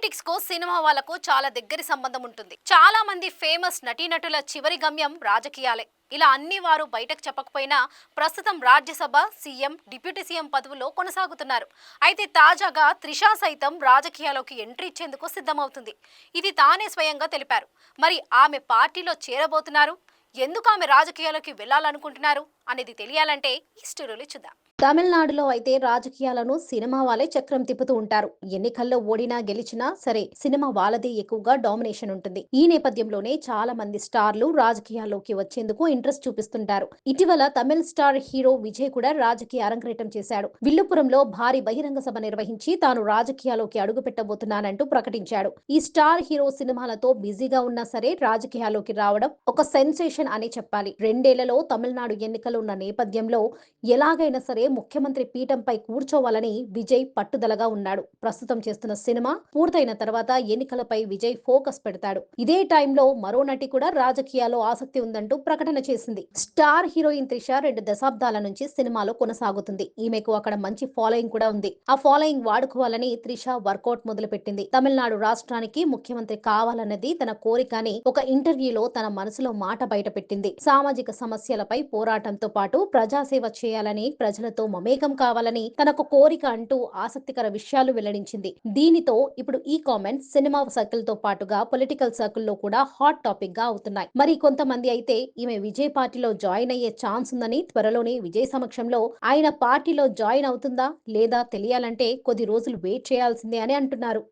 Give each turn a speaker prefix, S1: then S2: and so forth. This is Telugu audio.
S1: పాలిటిక్స్కు సినిమా వాళ్ళకు చాలా దగ్గరి సంబంధం ఉంటుంది. చాలా మంది ఫేమస్ నటీనటుల చివరి గమ్యం రాజకీయాలే. ఇలా అన్ని వారు బయటకు చెప్పకపోయినా ప్రస్తుతం రాజ్యసభ సీఎం డిప్యూటీ సీఎం పదవులో కొనసాగుతున్నారు. అయితే తాజాగా త్రిషా సైతం రాజకీయాల్లోకి ఎంట్రీ ఇచ్చేందుకు సిద్ధమవుతుంది. ఇది తానే స్వయంగా తెలిపారు. మరి ఆమె పార్టీలో చేరబోతున్నారు? ఎందుకు ఆమె రాజకీయాల్లోకి వెళ్ళాలనుకుంటున్నారు అనేది తెలియాలంటే ఈ స్టోరీలో చూద్దాం.
S2: తమిళనాడులో అయితే రాజకీయాలను సినిమా వాళ్ళే చక్రం తిప్పుతూ ఉంటారు. ఎన్నికల్లో ఓడినా గెలిచినా సరే సినిమా వాళ్ళదే ఎక్కువగా డామినేషన్ ఉంటుంది. ఈ నేపథ్యంలోనే చాలా మంది స్టార్లు రాజకీయాల్లోకి వచ్చేందుకు ఇంట్రెస్ట్ చూపిస్తుంటారు. ఇటీవల తమిళ స్టార్ హీరో విజయ్ కూడా రాజకీయ అరంగరేటం చేశాడు. విల్లుపురంలో భారీ బహిరంగ సభ నిర్వహించి తాను రాజకీయాల్లోకి అడుగు పెట్టబోతున్నానంటూ ప్రకటించాడు. ఈ స్టార్ హీరో సినిమాలతో బిజీగా ఉన్నా సరే రాజకీయాల్లోకి రావడం ఒక సెన్సేషన్ అని చెప్పాలి. రెండేళ్ళలో తమిళనాడు ఎన్నికలు ఉన్న నేపథ్యంలో ఎలాగైనా సరే ముఖ్యమంత్రి పీఠంపై కూర్చోవాలని విజయ్ పట్టుదలగా ఉన్నాడు. ప్రస్తుతం చేస్తున్న సినిమా పూర్తయిన తర్వాత ఎన్నికలపై విజయ్ ఫోకస్ పెడతాడు. ఇదే టైంలో మరో నటి కూడా రాజకీయాల్లో ఆసక్తి ఉందంటూ ప్రకటన చేసింది. స్టార్ హీరోయిన్ త్రిష రెండు దశాబ్దాల నుంచి సినిమాలో కొనసాగుతుంది. ఈమెకు అక్కడ మంచి ఫాలోయింగ్ కూడా ఉంది. ఆ ఫాలోయింగ్ వాడుకోవాలని త్రిష వర్కౌట్ మొదలుపెట్టింది. తమిళనాడు రాష్ట్రానికి ముఖ్యమంత్రి కావాలన్నది తన కోరిక అని ఒక ఇంటర్వ్యూలో తన మనసులో మాట బయట పెట్టింది సామాజిక సమస్యలపై పోరాటంతో పాటు ప్రజాసేవ చేయాలని ప్రజలతో మమేకం కావాలని తనకు కోరిక అంటూ ఆసక్తికర విషయాలు వెల్లడించింది. దీనితో ఇప్పుడు ఈ కామెంట్స్ సినిమా సర్కిల్తో పాటుగా పొలిటికల్ సర్కిల్లో కూడా హాట్ టాపిక్గా అవుతున్నాయి. మరి కొంతమంది అయితే ఈమె విజయ్ పార్టీలో జాయిన్ అయ్యే ఛాన్స్ ఉందని త్వరలోనే విజయ్ సమక్షంలో ఆయన పార్టీలో జాయిన్ అవుతుందా లేదా తెలియాలంటే కొద్ది రోజులు వెయిట్ చేయాల్సిందే అని అంటున్నారు.